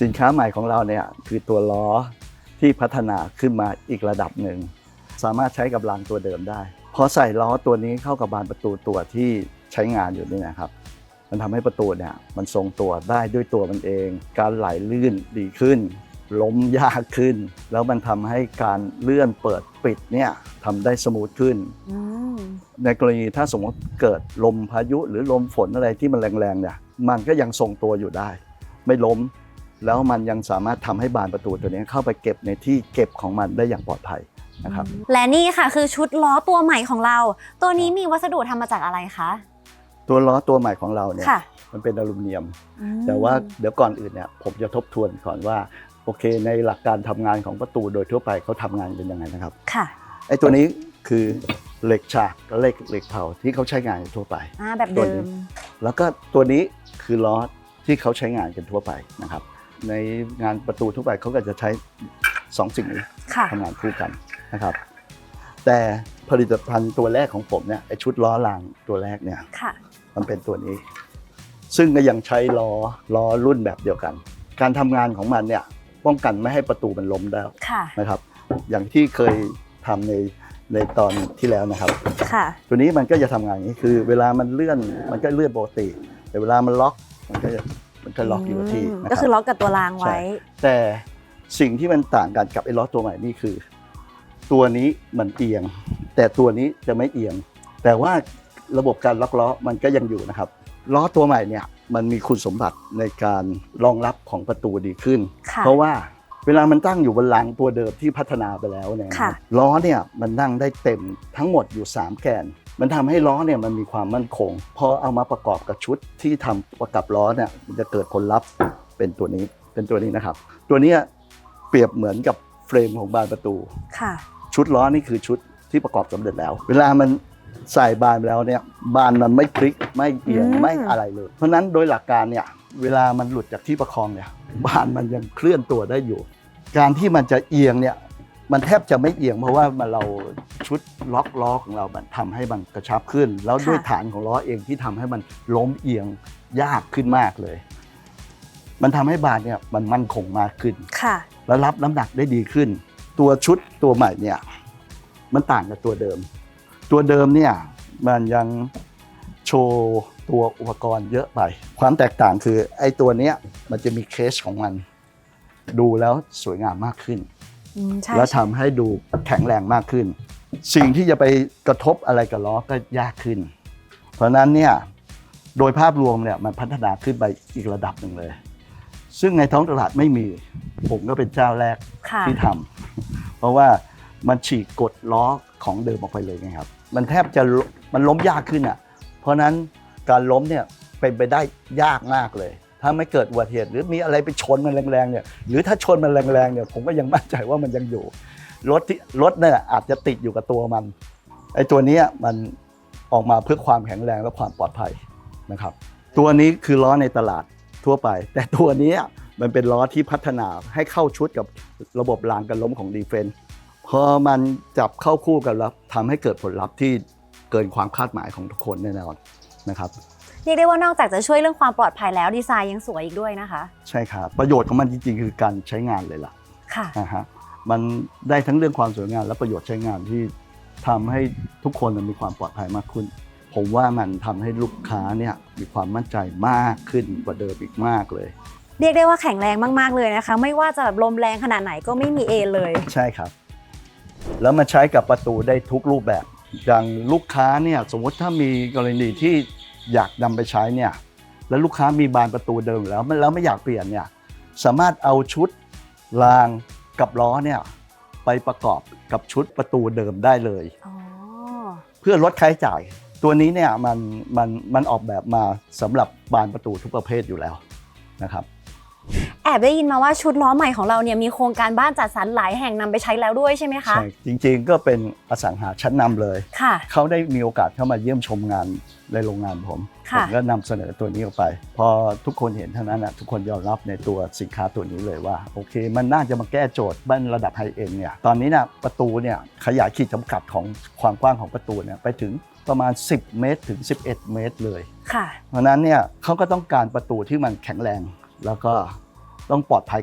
สินค้าใหม่ของเราเนี่ยคือตัวล้อที่พัฒนาขึ้นมาอีกระดับหนึ่ง สามารถใช้กับรางตัวเดิมได้พอใส่ล้อตัวนี้เข้ากับบานประตูตัวที่ใช้งานอยู่นี่นะครับ มันทำให้ประตูเนี่ยมันทรงตัวได้ด้วยตัวมันเอง การไหลลื่นดีขึ้น ล้มยากขึ้น แล้วมันทำให้การเลื่อนเปิดปิดเนี่ยทำได้สมูทขึ้นอืมในกรณีถ้าสมมติเกิดลมพายุหรือลมฝนอะไรที่มันแรงๆเนี่ยมันก็ยังทรงตัวอยู่ได้ ไม่ล้ม แล้วมันยังสามารถทำให้บานประตูตัวนี้เข้าไปเก็บในที่เก็บของมันได้อย่างปลอดภัยนะครับและนี่ค่ะคือชุดล้อตัวใหม่ของเรา ตัวนี้มีวัสดุทำมาจากอะไรคะตัวล้อตัวใหม่ของเราเนี่ยค่ะมันเป็นอลูมิเนียมอืมแต่ว่าเดี๋ยวก่อนอื่นเนี่ยผมจะทบทวนก่อนว่าโอเค ในหลักการทำงานของประตูโดยทั่วไปเขาทำงานเป็นยังไงนะครับค่ะไอ้ตัวนี้คือเหล็กฉากและเหล็กเหล็กเผาที่เขาใช้งานกันทั่วไปอ่าแบบตัวเดินี้มแล้วก็ตัวนี้คือล้อที่เขาใช้งานกันทั่วไปนะครับ ในงานประตูทั่วไปเขาก็จะใช้สองสิ่งนี้ค่ะทำงานคู่กันนะครับ แต่ผลิตภัณฑ์ตัวแรกของผมเนี่ยไอชุดล้อรางตัวแรกเนี่ยค่ะมันเป็นตัวนี้ ซึ่งก็ยังใช้ล้อล้อรุ่นแบบเดียวกัน การทำงานของมันเนี่ยป้องกันไม่ให้ประตูมันล้มได้ค่ะนะครับ อย่างที่เคยทำในในตอนที่แล้วนะครับ ค่ะ ตัวนี้มันก็จะทำงานอย่างนี้คือ เวลามันเลื่อนมันก็เลื่อนปกติ แต่เวลามันล็อกมันก็จะมัน ก็ล็อกอยู่กับที่มนะก็คคือรับล็อกกับตัวรางไว้แต่สิ่งที่มันต่างกันกับไอ้ล้อตัวใหม่นี่คือ ตัวนี้มันเอียง แต่ตัวนี้จะไม่เอียง แต่ว่าระบบการล็อกล้อมันก็ยังอยู่นะครับล้อตัวใหม่เนี่ยมันมีคุณสมบัติในการรองรับของประตูดีขึ้น ค่ะ เพราะว่าเวลามันตั้งอยู่บนรางตัวเดิมที่พัฒนาไปแล้วเนี่ยนะครับค่ะ ล้อเนี่ยมันนั่งได้เต็มทั้งหมดอยู่ 3 แกน มันทำให้ล้อเนี่ยมันมีความมั่นคง พอเอามาประกอบกับชุดที่ทำประกับล้อเนี่ยมันจะเกิดผลลัพธ์เป็นตัวนี้เป็นตัวนี้นะครับ ตัวเนี้ยเปรียบเหมือนกับเฟรมของบานประตูค่ะ ชุดล้อนี่คือชุดที่ประกอบสำเร็จแล้ว เวลามันใส่บานไปแล้วเนี่ยบานมันไม่พลิกไม่เอียงอืมไม่อะไรเลย เพราะฉะนั้นโดยหลักการเนี่ยเวลามันหลุดจากที่ประคองเนี่ยบานมันยังเคลื่อนตัวได้อยู่ การที่มันจะเอียงเนี่ย มันแทบจะไม่เอียงเพราะว่ามันเราชุดล็อกล้อของเรามันทำให้มันกระชับขึ้น แล้วด้วยฐานของล้อเองที่ทำให้มันล้มเอียงยากขึ้นมากเลย มันทำให้บานเนี่ยมันมั่นคงมากขึ้น ค่ะ แล้วรับน้ำหนักได้ดีขึ้น ตัวชุดตัวใหม่เนี่ยมันต่างกับตัวเดิม ตัวเดิมเนี่ยมันยังโชว์ตัวอุปกรณ์เยอะไป ความแตกต่างคือไอ้ตัวเนี้ยมันจะมีเคสของมัน ดูแล้วสวยงามมากขึ้น อืมใช่แล้วทำให้ดูแข็งแรงมากขึ้น สิ่งที่จะไปกระทบอะไรกับล้อก็ยากขึ้น เพราะฉะนั้นเนี่ยโดยภาพรวมเนี่ยมันพัฒนาขึ้นไปอีกระดับหนึ่งเลย ซึ่งในท้องตลาดไม่มี ผมก็เป็นเจ้าแรกค่ะที่ทำเพราะว่ามันฉีกกดล้อของเดิมออกไปเลยไงครับ มันแทบจะลมันล้มยากขึ้นอะ เพราะฉะนั้นการล้มเนี่ยเป็นไปได้ยากมากเลย ถ้าไม่เกิดอุบัติเหตุหรือมีอะไรไปชนมันแรงๆเนี่ยหรือถ้าชนมันแรงๆเนี่ยผมก็ยังมั่นใจว่ามันยังอยู่ รถที่รถเนี่ยอาจจะติดอยู่กับตัวมันไอ้ตัวนี้มันออกมาเพื่อความแข็งแรงและความปลอดภัยนะครับ ตัวนี้คือล้อในตลาดทั่วไป แต่ตัวนี้มันเป็นล้อที่พัฒนาให้เข้าชุดกับระบบรางกันล้มของดีเฟนพอมันจับเข้าคู่กันแล้วทำให้เกิดผลลัพธ์ที่เกินความคาดหมายของทุกคนแน่นอนนะครับ เรียกได้ว่านอกจากจะช่วยเรื่องความปลอดภัยแล้วดีไซน์ยังสวยอีกด้วยนะคะ ใช่ครับประโยชน์ของมันจริงๆ คือการใช้งานเลยล่ะค่ะนะฮะมันได้ทั้งเรื่องความสวยงามและประโยชน์ใช้งานที่ทำให้ทุกคนมีความปลอดภัยมากขึ้น ผมว่ามันทำให้ลูกค้าเนี่ยมีความมั่นใจมากขึ้นกว่าเดิมอีกมากเลย เรียกได้ว่าแข็งแรงมากๆเลยนะคะ ไม่ว่าจะแบบลมแรงขนาดไหนก็ไม่มีเอนเลย ใช่ครับ แล้วมันใช้กับประตูได้ทุกรูปแบบอย่างลูกค้าเนี่ยสมมติถ้ามีกรณีที่ อยากนำไปใช้เนี่ยแล้วลูกค้ามีบานประตูเดิมอยู่แล้วแล้วไม่อยากเปลี่ยนเนี่ยสามารถเอาชุดรางกับล้อเนี่ยไปประกอบกับชุดประตูเดิมได้เลยอ๋อเพื่อลดค่าใช้จ่าย ตัวนี้เนี่ยมันมันมันออกแบบมาสำหรับบานประตูทุกประเภทอยู่แล้วนะครับ แอบได้ยินมาว่าชุดล้อใหม่ของเราเนี่ยมีโครงการบ้านจัดสรรหลายแห่งนำไปใช้แล้วด้วยใช่ไหมคะ ใช่ จริงๆก็เป็นอสังหาชั้นนำเลยค่ะเขาได้มีโอกาสเข้ามาเยี่ยมชมงานในโรงงานผมค่ะผมก็นำเสนอตัวนี้ออกไป พอทุกคนเห็นเท่านั้นนะทุกคนยอมรับในตัวสินค้าตัวนี้เลยว่า โอเค มันน่าจะมาแก้โจทย์บ้านระดับไฮเอ็นเนี่ย ตอนนี้นะประตูเนี่ยขยายขีดจำกัดของความกว้างของประตูเนี่ยไปถึงประมาณ 10 เมตรถึง 11 เมตรเลย ค่ะ เพราะฉะนั้นเนี่ยเขาก็ต้องการประตูที่มันแข็งแรง แล้วก็ต้องปลอดภัย